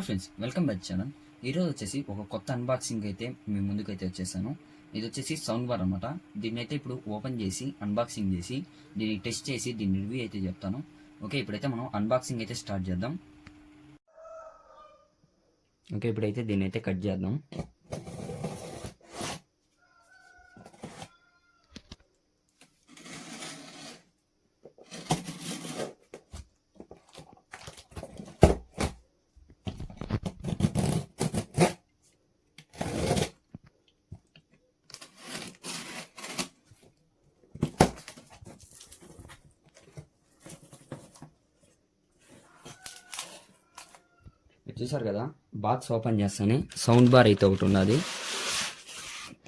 Hello friends welcome back channel. ఈరోజు వచ్చేసి ఒక కొత్త అన్బాక్సింగ్ అయితే మీ ముందుకైతే వచ్చేసాను. ఇది వచ్చేసి సౌండ్ బార్ అనమాట దీన్ని అయితే ఇప్పుడు ఓపెన్ చేసి అన్బాక్సింగ్ చేసి దీన్ని టెస్ట్ చేసి దీని రివ్యూ అయితే చెప్తాను. ఓకే ఇప్పుడైతే మనం అన్బాక్సింగ్ అయితే స్టార్ట్ చేద్దాం. ఓకే ఇప్పుడైతే దీన్ని అయితే కట్ చేద్దాం. చూసారు కదా? బాక్స్ ఓపెన్ చేస్తానే సౌండ్ బార్ అయితే ఒకటి ఉన్నది.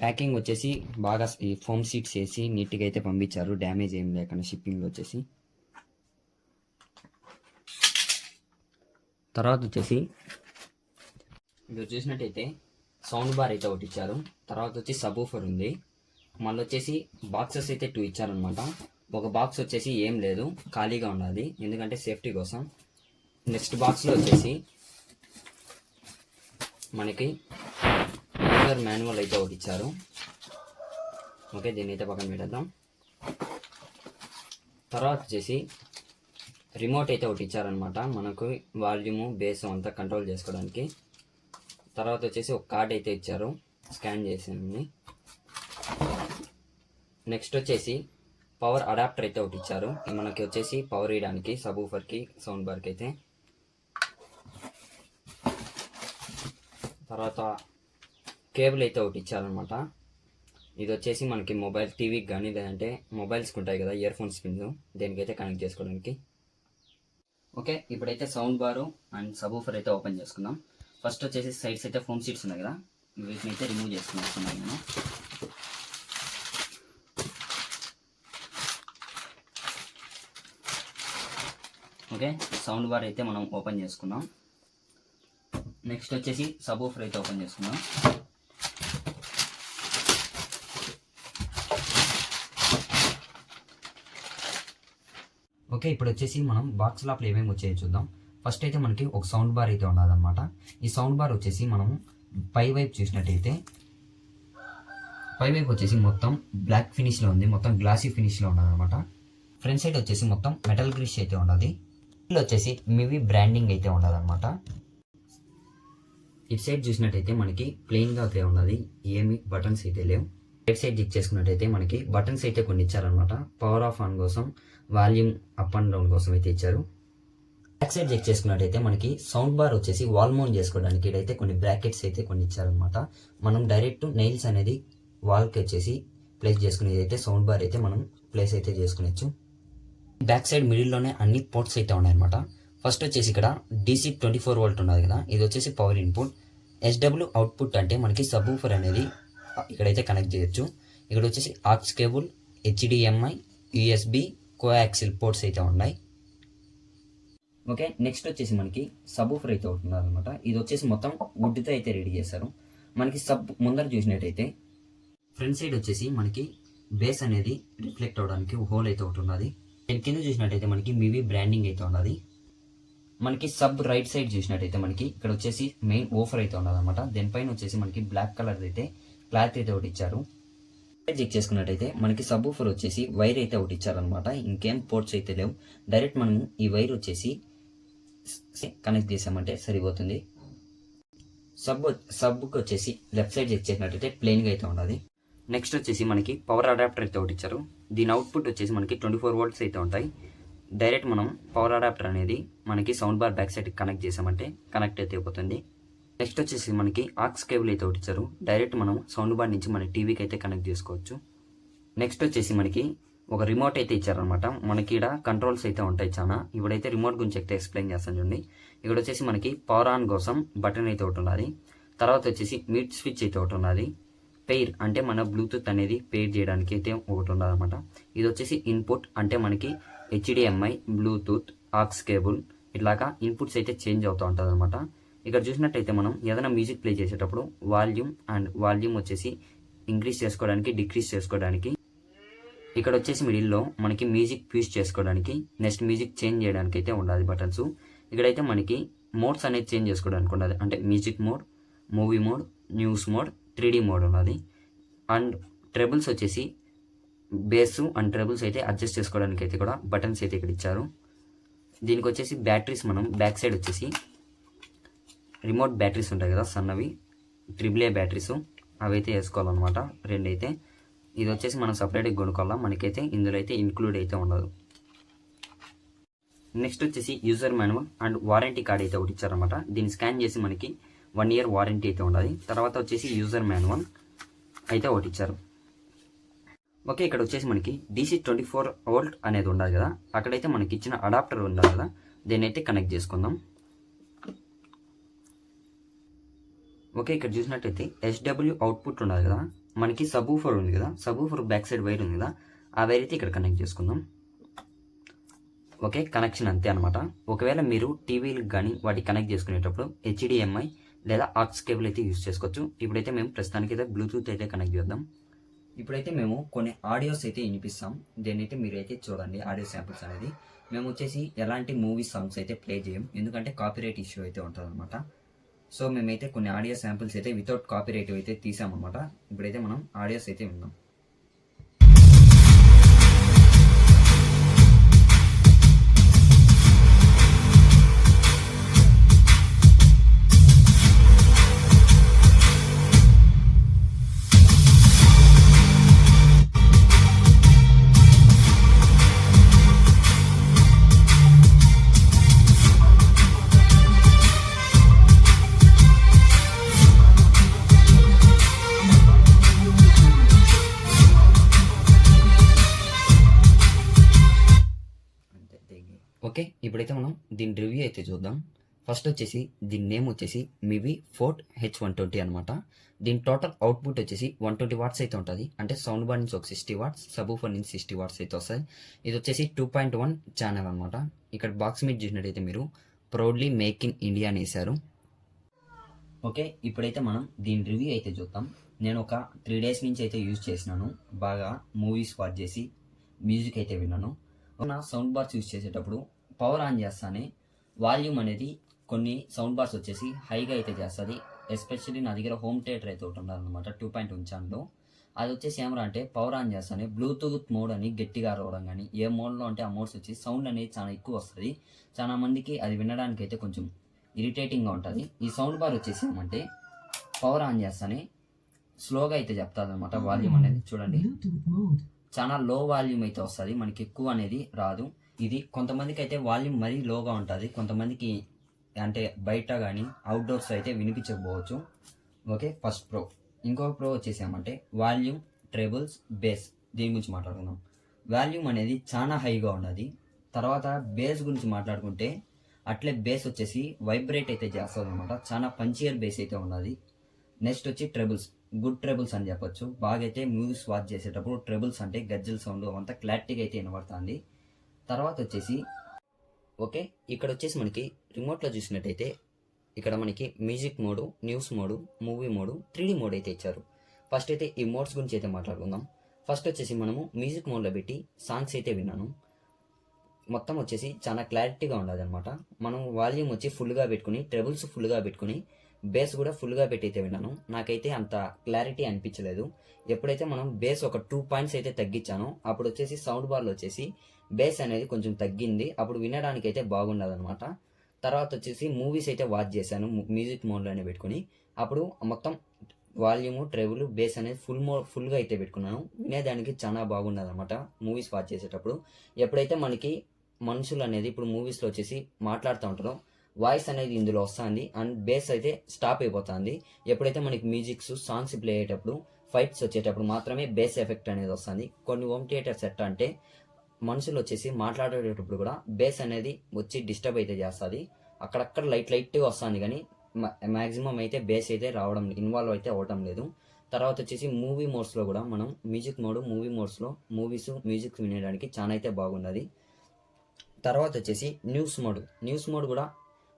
ప్యాకింగ్ వచ్చేసి బాగా ఈ ఫోమ్ సీట్స్ వేసి నీట్గా అయితే పంపించారు. డ్యామేజ్ ఏం లేకుండా షిప్పింగ్లో వచ్చేసి. తర్వాత వచ్చేసి మీరు చూసినట్టయితే సౌండ్ బార్ అయితే ఒకటి ఇచ్చారు. తర్వాత వచ్చి సబూఫర్ ఉంది. మళ్ళీ వచ్చేసి బాక్సెస్ అయితే టూ ఇచ్చారనమాట ఒక బాక్స్ వచ్చేసి ఏం లేదు. ఖాళీగా ఉన్నది ఎందుకంటే సేఫ్టీ కోసం. నెక్స్ట్ బాక్స్లో వచ్చేసి మనకి యూజర్ మాన్యువల్ అయితే ఒకటి ఇచ్చారు. ఓకే దీన్ని అయితే పక్కన పెట్టేద్దాం. తర్వాత వచ్చేసి రిమోట్ అయితే ఒకటి ఇచ్చారనమాట మనకు వాల్యూము బేస్ అంతా కంట్రోల్ చేసుకోవడానికి. తర్వాత వచ్చేసి ఒక కార్డ్ అయితే ఇచ్చారు. స్కాన్ చేసింది. నెక్స్ట్ వచ్చేసి పవర్ అడాప్టర్ అయితే ఒకటి ఇచ్చారు. మనకి వచ్చేసి పవర్ ఇవ్వడానికి సబూఫర్కి సౌండ్ బార్కి అయితే. తర్వాత కేబుల్ అయితే ఒకటి ఇచ్చారనమాట ఇది వచ్చేసి మనకి మొబైల్ టీవీకి కానీ లేదంటే మొబైల్స్కి ఉంటాయి కదా ఇయర్ ఫోన్స్ పిన్స్ దేనికైతే కనెక్ట్ చేసుకోవడానికి. ఓకే ఇప్పుడైతే సౌండ్ బారు అండ్ సబూఫర్ అయితే ఓపెన్ చేసుకుందాం. ఫస్ట్ వచ్చేసి సైడ్స్ అయితే ఫోమ్ సీట్స్ ఉన్నాయి కదా వీటిని అయితే రిమూవ్ చేసుకున్నాను నేను ఓకే సౌండ్ బార్ అయితే మనం ఓపెన్ చేసుకున్నాం నెక్స్ట్ వచ్చేసి సబూఫర్ అయితే ఓపెన్ చేసుకున్నాం ఓకే ఇప్పుడు వచ్చేసి మనం బాక్స్ లోపల ఏమేమి వచ్చాయో చూద్దాం. ఫస్ట్ అయితే మనకి ఒక సౌండ్ బార్ అయితే ఉండాలన్నమాట. ఈ సౌండ్ బార్ వచ్చేసి మనం పై వైపు చూసినట్టయితే పై వైపు వచ్చేసి మొత్తం బ్లాక్ ఫినిష్లో ఉంది. మొత్తం గ్లాసీ ఫినిష్లో ఉన్నదన్నమాట ఫ్రంట్ సైడ్ వచ్చేసి మొత్తం మెటల్ గ్రిష్ అయితే ఉండదు వచ్చేసి మివి బ్రాండింగ్ అయితే ఉన్నదన్నమాట ఇటు సైడ్ చూసినట్టయితే మనకి ప్లెయిన్గా అయితే ఉన్నది. ఏమి బటన్స్ అయితే లేవు. రైట్ సైడ్ చెక్ చేసుకున్నట్టయితే మనకి బటన్స్ అయితే కొన్ని ఇచ్చారనమాట పవర్ ఆఫ్ ఆన్ కోసం వాల్యూమ్ అప్ అండ్ డౌన్ కోసం అయితే ఇచ్చారు. బ్యాక్ సైడ్ చెక్ చేసుకున్నట్టయితే మనకి సౌండ్ బార్ వచ్చేసి వాల్ మౌంట్ చేసుకోవడానికి ఇదైతే కొన్ని బ్రాకెట్స్ అయితే కొన్ని ఇచ్చారనమాట మనం డైరెక్ట్ నెయిల్స్ అనేది వాల్కి వచ్చేసి ప్లేస్ చేసుకునేది అయితే సౌండ్ బార్ అయితే మనం ప్లేస్ అయితే చేసుకునేచ్చు బ్యాక్ సైడ్ మిడిల్లోనే అన్ని పోర్ట్స్ అయితే ఉన్నాయన్నమాట. ఫస్ట్ వచ్చేసి ఇక్కడ డీసీ ట్వంటీ ఫోర్ వోల్ట్ ఉన్నది కదా. ఇది వచ్చేసి పవర్ ఇన్పుట్ ఎస్డబ్ల్యూ అవుట్పుట్ అంటే మనకి సబూఫర్ అనేది ఇక్కడైతే కనెక్ట్ చేయొచ్చు. ఇక్కడ వచ్చేసి aux cable HDMI USB coaxial ports అయితే ఉన్నాయి. ఓకే నెక్స్ట్ వచ్చేసి మనకి సబూఫర్ అయితే అవుతుంది అనమాట ఇది వచ్చేసి మొత్తం వుడ్తో అయితే రెడీ చేశారు. మనకి సబ్ ముందర చూసినట్టయితే ఫ్రంట్ సైడ్ వచ్చేసి మనకి బేస్ అనేది రిఫ్లెక్ట్ అవడానికి హోల్ అయితే ఒకటి ఉన్నది. దీని కింద చూసినట్టయితే మనకి మివి బ్రాండింగ్ అయితే ఉన్నది. మనకి సబ్ రైట్ సైడ్ చూసినట్టయితే మనకి ఇక్కడ వచ్చేసి మెయిన్ ఓఫర్ అయితే ఉన్నది దీనిపైన వచ్చేసి మనకి బ్లాక్ కలర్ అయితే క్లాత్ అయితే ఒకటి ఇచ్చారు. చెక్ చేసుకున్నట్టయితే మనకి సబ్ ఓఫర్ వచ్చేసి వైర్ అయితే ఒకటి ఇచ్చారనమాట ఇంకేం పోర్ట్స్ అయితే లేవు. డైరెక్ట్ మనము ఈ వైర్ వచ్చేసి కనెక్ట్ చేసామంటే సరిపోతుంది. సబ్ సబ్కి వచ్చేసి లెఫ్ట్ సైడ్ చెక్ చేసినట్టయితే ప్లెయిన్గా అయితే ఉన్నది నెక్స్ట్ వచ్చేసి మనకి పవర్ అడాప్టర్ అయితే ఒకటి ఇచ్చారు. దీని అవుట్పుట్ వచ్చేసి మనకి ట్వంటీ ఫోర్ వోల్ట్స్ అయితే ఉంటాయి. డైరెక్ట్ మనం పవర్ అడాప్టర్ అనేది మనకి sound bar back side connect చేసామంటే కనెక్ట్ అయితే అయిపోతుంది. నెక్స్ట్ వచ్చేసి మనకి ఆక్స్ కేబుల్ అయితే ఒకటి ఇచ్చారు. డైరెక్ట్ మనం సౌండ్ బార్ నుంచి మన టీవీకి అయితే కనెక్ట్ చేసుకోవచ్చు. నెక్స్ట్ వచ్చేసి మనకి ఒక రిమోట్ అయితే ఇచ్చారనమాట మనకి ఇక్కడ కంట్రోల్స్ అయితే ఉంటాయి చాలా ఇప్పుడైతే రిమోట్ గురించి అయితే ఎక్స్ప్లెయిన్ చేస్తాను చూడండి. ఇక్కడ వచ్చేసి మనకి పవర్ ఆన్ కోసం బటన్ అయితే ఒకటి ఉన్నది తర్వాత వచ్చేసి మీట్ స్విచ్ అయితే ఒకటి ఉన్నది పెయిర్ అంటే మన బ్లూటూత్ అనేది పెయిర్ చేయడానికి అయితే ఒకటి ఉన్నది అనమాట ఇది వచ్చేసి ఇన్పుట్ అంటే మనకి హెచ్డిఎంఐ బ్లూటూత్ ఆక్స్ కేబుల్ ఇట్లాగా ఇన్పుట్స్ అయితే చేంజ్ అవుతూ ఉంటుంది అనమాట ఇక్కడ చూసినట్టయితే మనం ఏదైనా మ్యూజిక్ ప్లే చేసేటప్పుడు వాల్యూమ్ అండ్ వాల్యూమ్ వచ్చేసి ఇంక్రీజ్ చేసుకోవడానికి డిక్రీజ్ చేసుకోవడానికి. ఇక్కడ వచ్చేసి మిడిల్లో మనకి మ్యూజిక్ ఫ్యూజ్ చేసుకోవడానికి నెక్స్ట్ మ్యూజిక్ చేంజ్ చేయడానికి అయితే ఉండాలి బటన్స్ ఇక్కడైతే మనకి మోడ్స్ అనేది చేంజ్ చేసుకోవడానికి ఉన్నది అంటే music mode movie mode news mode three mode ఉన్నది అండ్ ట్రెబుల్స్ వచ్చేసి బేస్ అండ్ ట్రెబుల్స్ అయితే అడ్జస్ట్ చేసుకోవడానికి అయితే కూడా బటన్స్ అయితే ఇక్కడ ఇచ్చారు. దీనికి వచ్చేసి బ్యాటరీస్ మనం బ్యాక్ సైడ్ వచ్చేసి రిమోట్ బ్యాటరీస్ ఉంటాయి కదా సన్నవి ట్రిబుల్ ఏ బ్యాటరీస్ అవి అయితే వేసుకోవాలన్నమాట రెండు అయితే ఇది వచ్చేసి మనం సపరేట్గా కొనుక్కోవాలా? మనకైతే ఇందులో అయితే ఇంక్లూడ్ అయితే ఉండదు. నెక్స్ట్ వచ్చేసి user manual and warranty card అయితే ఒకటి ఇచ్చారనమాట దీన్ని స్కాన్ చేసి మనకి వన్ ఇయర్ వారంటీ అయితే ఉండాలి. తర్వాత వచ్చేసి యూజర్ మాన్యువల్ అయితే ఒకటి ఇచ్చారు. ఓకే ఇక్కడ వచ్చేసి మనకి డీసీ ట్వంటీ ఫోర్ వోల్ట్ అనేది ఉండాలి కదా. అక్కడైతే మనకి ఇచ్చిన అడాప్టర్ ఉండాలి కదా. దీన్ని అయితే కనెక్ట్ చేసుకుందాం. ఓకే ఇక్కడ చూసినట్టయితే ఎస్డబ్ల్యూ అవుట్పుట్ ఉండాలి కదా. మనకి సబూఫర్ ఉంది కదా. సబూఫర్ బ్యాక్ సైడ్ వైర్ ఉంది కదా. ఆ వైర్ అయితే ఇక్కడ కనెక్ట్ చేసుకుందాం. ఓకే కనెక్షన్ అంతే అనమాట ఒకవేళ మీరు టీవీలకు కానీ వాటికి కనెక్ట్ చేసుకునేటప్పుడు హెచ్డిఎంఐ లేదా ఆక్స్ కేబుల్ అయితే యూస్ చేసుకోవచ్చు. ఇప్పుడైతే మేము ప్రస్తుతానికి అయితే బ్లూటూత్ అయితే కనెక్ట్ చేద్దాం. ఇప్పుడైతే మేము కొన్ని ఆడియోస్ అయితే వినిపిస్తాం. దేన్నైతే మీరు అయితే చూడండి ఆడియో శాంపిల్స్ అనేది. మేము వచ్చేసి ఎలాంటి మూవీ సాంగ్స్ అయితే ప్లే చేయం ఎందుకంటే కాపీరైట్ ఇష్యూ అయితే ఉంటుంది అనమాట సో మేమైతే కొన్ని ఆడియో శాంపిల్స్ అయితే వితౌట్ కాపీరైట్ అయితే తీసామన్నమాట. ఇప్పుడైతే మనం ఆడియోస్ అయితే విందాం. ఫస్ట్ వచ్చేసి దీని నేమ్ వచ్చేసి Mivi fort H one twenty అనమాట దీని టోటల్ అవుట్పుట్ వచ్చేసి వన్ ట్వంటీ వాట్స్ అయితే ఉంటుంది. అంటే సౌండ్ బార్ నుంచి ఒక సిక్స్టీ వాట్స్ సబూఫర్ నుంచి సిక్స్టీ వాట్స్ అయితే వస్తాయి. ఇది వచ్చేసి టూ పాయింట్ వన్ ఛానల్ అనమాట ఇక్కడ బాక్స్ మీద చూసినట్టయితే మీరు ప్రౌడ్లీ మేక్ ఇన్ ఇండియా అని వేశారు. ఓకే ఇప్పుడైతే మనం దీని రివ్యూ అయితే చూద్దాం. నేను ఒక త్రీ డేస్ నుంచి అయితే యూజ్ చేసినాను. బాగా మూవీస్ వాచ్ చేసి మ్యూజిక్ అయితే విన్నాను. నా సౌండ్ బార్స్ యూజ్ చేసేటప్పుడు పవర్ ఆన్ చేస్తానే వాల్యూమ్ అనేది కొన్ని సౌండ్ బార్స్ వచ్చేసి హైగా అయితే చేస్తుంది. ఎస్పెషల్లీ నా దగ్గర హోమ్ థియేటర్ అయితే ఒకటి ఉండాలన్నమాట టూ పాయింట్ ఉంచాను అది వచ్చేసి ఏమరా అంటే పవర్ ఆన్ చేస్తానే బ్లూటూత్ మోడ్ అని గట్టిగా అరవడం కానీ ఏ మోడ్లో అంటే ఆ మోడ్స్ వచ్చి సౌండ్ అనేది చాలా ఎక్కువ వస్తుంది. చాలా మందికి అది వినడానికి అయితే కొంచెం ఇరిటేటింగ్గా ఉంటుంది. ఈ సౌండ్ బార్ వచ్చేసి ఏమంటే పవర్ ఆన్ చేస్తానే స్లోగా అయితే చెప్తాది అనమాట వాల్యూమ్ అనేది చూడండి. చాలా లో వాల్యూమ్ అయితే వస్తుంది. మనకి ఎక్కువ అనేది రాదు. ఇది కొంతమందికి అయితే వాల్యూమ్ మరీ లోగా ఉంటుంది. కొంతమందికి అంటే బయట కానీ అవుట్డోర్స్ అయితే వినిపించకపోవచ్చు. ఓకే ఫస్ట్ ప్రో ఇంకో ప్రో వచ్చేసామంటే వాల్యూమ్ ట్రేబుల్స్ బేస్ దీని గురించి మాట్లాడుకుందాం. వాల్యూమ్ అనేది చాలా హైగా ఉన్నది. తర్వాత బేస్ గురించి మాట్లాడుకుంటే అట్లే బేస్ వచ్చేసి వైబ్రేట్ అయితే చేస్తుంది అనమాట చాలా పంచియర్ బేస్ అయితే ఉన్నది. నెక్స్ట్ వచ్చి ట్రెబుల్స్ గుడ్ ట్రెబుల్స్ అని చెప్పొచ్చు. బాగా అయితే వాచ్ చేసేటప్పుడు ట్రెబుల్స్ అంటే గజ్జల సౌండ్ అంతా క్లారిటీగా అయితే వినబడుతుంది. తర్వాత వచ్చేసి ఓకే? ఇక్కడ వచ్చేసి మనకి రిమోట్లో చూసినట్టయితే ఇక్కడ మనకి music mode news mode movie mode three mode అయితే ఇచ్చారు. ఫస్ట్ అయితే ఈ మోడ్స్ గురించి అయితే మాట్లాడుకుందాం. ఫస్ట్ వచ్చేసి మనము మ్యూజిక్ మోడ్లో పెట్టి సాంగ్స్ అయితే విన్నాను. మొత్తం వచ్చేసి చాలా క్లారిటీగా ఉండదు అనమాట మనం వాల్యూమ్ వచ్చి ఫుల్గా పెట్టుకుని ట్రెబుల్స్ ఫుల్గా పెట్టుకుని బేస్ కూడా ఫుల్గా పెట్టి అయితే విన్నాను. నాకైతే అంత క్లారిటీ అనిపించలేదు. ఎప్పుడైతే మనం బేస్ ఒక టూ పాయింట్స్ అయితే తగ్గించానో అప్పుడు వచ్చేసి సౌండ్ బార్లో వచ్చేసి బేస్ అనేది కొంచెం తగ్గింది. అప్పుడు వినడానికి అయితే బాగుండదు అనమాట తర్వాత వచ్చేసి మూవీస్ అయితే వాచ్ చేశాను. మ్యూజిక్ మోడ్లోనే పెట్టుకుని. అప్పుడు మొత్తం వాల్యూమ్ ట్రెబుల్ బేస్ అనేది ఫుల్ మో ఫుల్గా అయితే పెట్టుకున్నాను. వినేదానికి చాలా బాగుండదు అనమాట మూవీస్ వాచ్ చేసేటప్పుడు. ఎప్పుడైతే మనకి మనుషులు అనేది ఇప్పుడు మూవీస్లో వచ్చేసి మాట్లాడుతూ ఉంటారో వాయిస్ అనేది ఇందులో వస్తుంది. అండ్ బేస్ అయితే స్టాప్ అయిపోతుంది. ఎప్పుడైతే మనకి మ్యూజిక్స్ సాంగ్స్ ప్లే అయ్యేటప్పుడు ఫైట్స్ వచ్చేటప్పుడు మాత్రమే బేస్ ఎఫెక్ట్ అనేది వస్తుంది. కొన్ని హోమ్ థియేటర్ సెట్ అంటే మనుషులు వచ్చేసి మాట్లాడేటప్పుడు కూడా బేస్ అనేది వచ్చి డిస్టర్బ్ అయితే చేస్తుంది. అక్కడక్కడ లైట్ లైట్గా వస్తుంది కానీ మ్యాక్సిమం అయితే బేస్ అయితే రావడం ఇన్వాల్వ్ అయితే అవ్వడం లేదు. తర్వాత వచ్చేసి మూవీ మోడ్స్లో కూడా మనం మ్యూజిక్ మోడ్ మూవీ మోడ్స్లో మూవీస్ మ్యూజిక్ వినడానికి చాలా అయితే బాగున్నది తర్వాత వచ్చేసి న్యూస్ మోడ్ న్యూస్ మోడ్ కూడా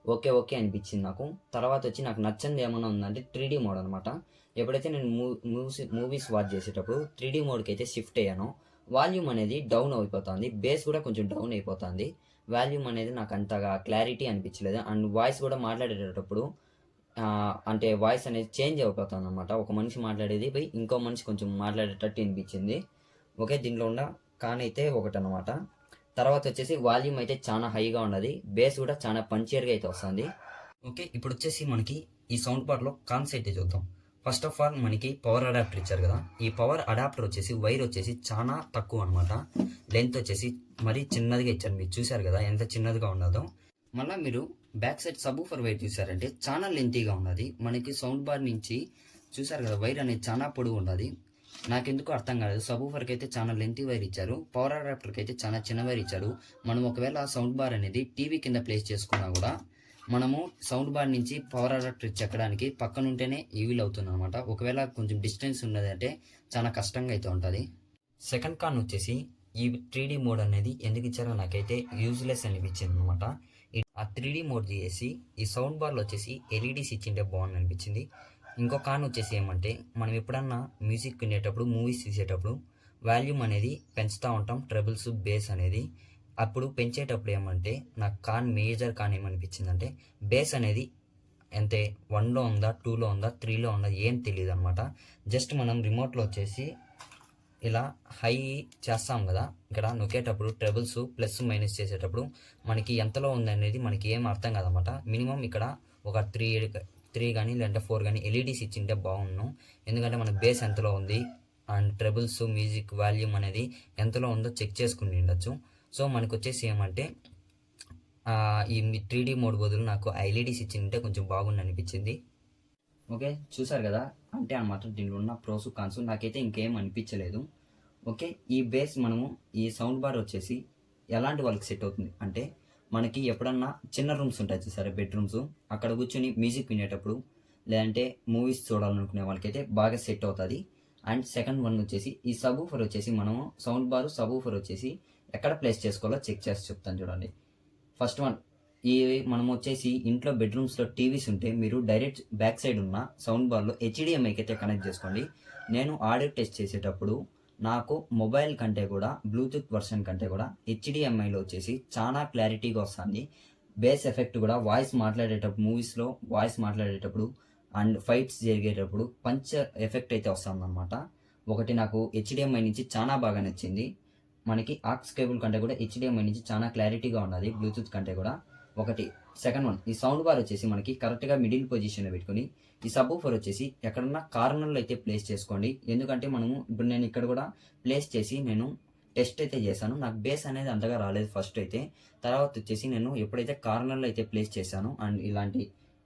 ఓకే ఓకే అనిపించింది నాకు. తర్వాత వచ్చి నాకు నచ్చంది ఏమైనా ఉందంటే త్రీ మోడ్ అనమాట ఎప్పుడైతే నేను మూవీస్ మూవీస్ వాచ్ చేసేటప్పుడు త్రీ మోడ్కి అయితే షిఫ్ట్ అయ్యానో వాల్యూమ్ అనేది డౌన్ అయిపోతుంది. బేస్ కూడా కొంచెం డౌన్ అయిపోతుంది. వాల్యూమ్ అనేది నాకు అంతగా క్లారిటీ అనిపించలేదు. అండ్ వాయిస్ కూడా మాట్లాడేటప్పుడు అంటే వాయిస్ అనేది చేంజ్ అయిపోతుంది అనమాట ఒక మనిషి మాట్లాడేది పోయి ఇంకో మనిషి కొంచెం మాట్లాడేటట్టు అనిపించింది. ఓకే దీంట్లో ఉన్న కాన్ అయితే ఒకటి అనమాట తర్వాత వచ్చేసి వాల్యూమ్ అయితే చాలా హైగా ఉన్నది. బేస్ కూడా చాలా పంచియర్గా అయితే వస్తుంది. ఓకే ఇప్పుడు వచ్చేసి మనకి ఈ సౌండ్ పార్ట్లో కాన్స్ అయితే చూద్దాం. ఫస్ట్ ఆఫ్ ఆల్ మనకి పవర్ అడాప్టర్ ఇచ్చారు కదా. ఈ పవర్ అడాప్టర్ వచ్చేసి వైర్ వచ్చేసి చాలా తక్కువ అనమాట లెంత్ వచ్చేసి మరీ చిన్నదిగా ఇచ్చారు. మీరు చూశారు కదా ఎంత చిన్నదిగా ఉన్నదో. మళ్ళీ మీరు బ్యాక్ సైడ్ సబూఫర్ వైర్ చూసారంటే చాలా లెంతీగా ఉన్నది. మనకి సౌండ్ బార్ నుంచి చూసారు కదా వైర్ అనేది చాలా పొడుగు ఉన్నది. నాకెందుకు అర్థం కాలేదు. సబూఫర్కి అయితే చాలా లెంతీ వైర్ ఇచ్చారు. పవర్ అడాప్టర్కి అయితే చాలా చిన్న వైర్ ఇచ్చారు. మనం ఒకవేళ సౌండ్ బార్ అనేది టీవీ కింద ప్లేస్ చేసుకున్నా కూడా మనము సౌండ్ బార్ నుంచి పవర్ అడాప్టర్ చెక్కడానికి పక్కన ఉంటేనే ఈవిల్ అవుతుంది అనమాట ఒకవేళ కొంచెం డిస్టెన్స్ ఉన్నదంటే చాలా కష్టంగా అయితే ఉంటుంది. సెకండ్ కాన్ వచ్చేసి ఈ త్రీడీ మోడ్ అనేది ఎందుకు ఇచ్చారో నాకైతే యూజ్లెస్ అనిపించింది అనమాట ఆ త్రీడీ మోడ్ చేసి ఈ సౌండ్ బార్లో వచ్చేసి ఎల్ఈడీస్ ఇచ్చింటే బాగుంది అనిపించింది. ఇంకో కాన్ వచ్చేసి ఏమంటే మనం ఎప్పుడన్నా మ్యూజిక్ వినేటప్పుడు మూవీస్ చూసేటప్పుడు వాల్యూమ్ అనేది పెంచుతూ ఉంటాం ట్రబుల్స్ బేస్ అనేది. అప్పుడు పెంచేటప్పుడు ఏమంటే నాకు కాన్ మేజర్ కాన్ ఏమనిపించిందంటే బేస్ అనేది అంతే వన్లో ఉందా టూలో ఉందా త్రీలో ఉందా ఏం తెలియదు అనమాట జస్ట్ మనం రిమోట్లో వచ్చేసి ఇలా హై చేస్తాం కదా ఇక్కడ నొక్కేటప్పుడు ట్రబుల్స్ ప్లస్ మైనస్ చేసేటప్పుడు మనకి ఎంతలో ఉందనేది మనకి ఏం అర్థం కాదనమాట మినిమం ఇక్కడ ఒక త్రీ త్రీ కానీ లేదంటే ఫోర్ కానీ ఎల్ఈడీస్ ఇచ్చింటే బాగున్నాం ఎందుకంటే మన బేస్ ఎంతలో ఉంది అండ్ ట్రబుల్స్ మ్యూజిక్ వాల్యూమ్ అనేది ఎంతలో ఉందో చెక్ చేసుకుని ఉండొచ్చు. సో మనకు వచ్చేసి ఏమంటే ఈ త్రీ డీ మోడ్ బదులు నాకు ఎల్ఈడీస్ ఇచ్చింటే కొంచెం బాగుంది అనిపించింది. ఓకే? చూసారు కదా? అంటే అనమాట దీనిలో ఉన్న ప్రోస్ కాన్స్ నాకైతే ఇంకేం అనిపించలేదు. ఓకే? ఈ బేస్ మనము ఈ సౌండ్ బార్ వచ్చేసి ఎలాంటి వాళ్ళకి సెట్ అవుతుంది? అంటే మనకి ఎప్పుడన్నా చిన్న రూమ్స్ ఉంటాయి చూసారా? బెడ్రూమ్స్ అక్కడ కూర్చొని మ్యూజిక్ వినేటప్పుడు లేదంటే మూవీస్ చూడాలనుకునే వాళ్ళకైతే బాగా సెట్ అవుతుంది. అండ్ సెకండ్ వన్ వచ్చేసి ఈ సబూఫర్ వచ్చేసి మనము సౌండ్ బార్ సబూఫర్ వచ్చేసి ఎక్కడ ప్లేస్ చేసుకోవాలో చెక్ చేసి చెప్తాను చూడండి. ఫస్ట్ వన్ ఈ మనం వచ్చేసి ఇంట్లో బెడ్రూమ్స్లో టీవీస్ ఉంటే మీరు డైరెక్ట్ బ్యాక్ సైడ్ ఉన్న సౌండ్ బార్లో హెచ్డిఎంఐకి అయితే కనెక్ట్ చేసుకోండి. నేను ఆడియో టెస్ట్ చేసేటప్పుడు నాకు మొబైల్ కంటే కూడా బ్లూటూత్ వర్షన్ కంటే కూడా హెచ్డిఎంఐలో వచ్చేసి చాలా క్లారిటీగా వస్తుంది. బేస్ ఎఫెక్ట్ కూడా వాయిస్ మాట్లాడేటప్పుడు మూవీస్లో వాయిస్ మాట్లాడేటప్పుడు అండ్ ఫైట్స్ జరిగేటప్పుడు పంచ ఎఫెక్ట్ అయితే వస్తుందన్నమాట. ఒకటి నాకు హెచ్డిఎంఐ నుంచి చాలా బాగా నచ్చింది. మనకి ఆక్స్ కేబుల్ కంటే కూడా హెచ్డిఎంఐ నుంచి చాలా క్లారిటీగా ఉన్నది బ్లూటూత్ కంటే కూడా. ఒకటి. సెకండ్ వన్ ఈ సౌండ్ బార్ వచ్చేసి మనకి కరెక్ట్గా మిడిల్ పొజిషన్లో పెట్టుకొని ఈ సబ్ ఊఫర్ వచ్చేసి ఎక్కడన్నా కార్నర్లో అయితే ప్లేస్ చేసుకోండి. ఎందుకంటే మనము ఇప్పుడు నేను ఇక్కడ కూడా ప్లేస్ చేసి నేను టెస్ట్ అయితే చేశాను. నాకు బేస్ అనేది అంతగా రాలేదు ఫస్ట్ అయితే. తర్వాత వచ్చేసి నేను ఎప్పుడైతే కార్నర్లో అయితే ప్లేస్ చేశాను అండ్ ఇలాంటి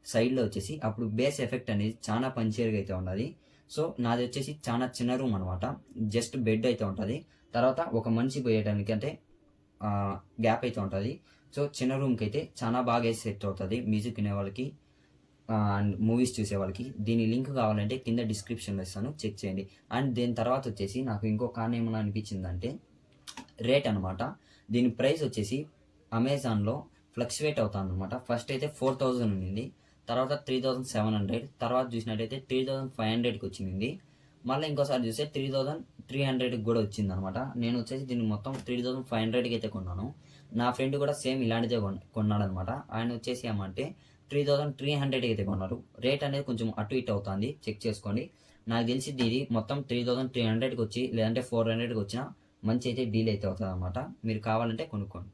సైడ్లో వచ్చేసి అప్పుడు బేస్ ఎఫెక్ట్ అనేది చాలా పంచేరుగా అయితే ఉన్నది. సో నాది వచ్చేసి చాలా చిన్న రూమ్ అనమాట జస్ట్ బెడ్ అయితే ఉంటుంది. తర్వాత ఒక మనిషి పోయేయడానికి అంటే గ్యాప్ అయితే ఉంటుంది. సో చిన్న రూమ్కి అయితే చాలా బాగా సెట్ అవుతుంది మ్యూజిక్ వినే వాళ్ళకి అండ్ మూవీస్ చూసే వాళ్ళకి దీని లింక్ కావాలంటే కింద డిస్క్రిప్షన్లో ఇస్తాను. చెక్ చేయండి. అండ్ దీని తర్వాత వచ్చేసి నాకు ఇంకో కారణం ఏమైనా అనిపించిందంటే రేట్ అనమాట దీని ప్రైస్ వచ్చేసి అమెజాన్లో ఫ్లక్చువేట్ అవుతుంది అనమాట ఫస్ట్ అయితే ఫోర్ థౌజండ్ ఉండింది. తర్వాత త్రీ థౌజండ్ సెవెన్ హండ్రెడ్ తర్వాత చూసినట్టయితే త్రీ థౌజండ్ ఫైవ్ హండ్రెడ్కి వచ్చింది. మళ్ళీ ఇంకోసారి చూస్తే త్రీ థౌజండ్ త్రీ హండ్రెడ్కి కూడా వచ్చింది అనమాట నేను వచ్చేసి దీన్ని మొత్తం త్రీ థౌజండ్ ఫైవ్ హండ్రెడ్కి అయితే కొన్నాను. నా ఫ్రెండ్ కూడా సేమ్ ఇలాంటిదే కొన్ కొన్నాడు అనమాట ఆయన వచ్చేసి ఏమంటే త్రీ థౌజండ్ త్రీ హండ్రెడ్కి అయితే కొన్నారు. రేట్ అనేది కొంచెం అటు ఇటు అవుతుంది. చెక్ చేసుకోండి. నాకు తెలిసి ఇది మొత్తం త్రీ థౌజండ్ త్రీ హండ్రెడ్కి వచ్చి లేదంటే ఫోర్ హండ్రెడ్కి వచ్చినా మంచి అయితే డీల్ అయితే అవుతుంది అనమాట మీరు కావాలంటే కొనుక్కోండి.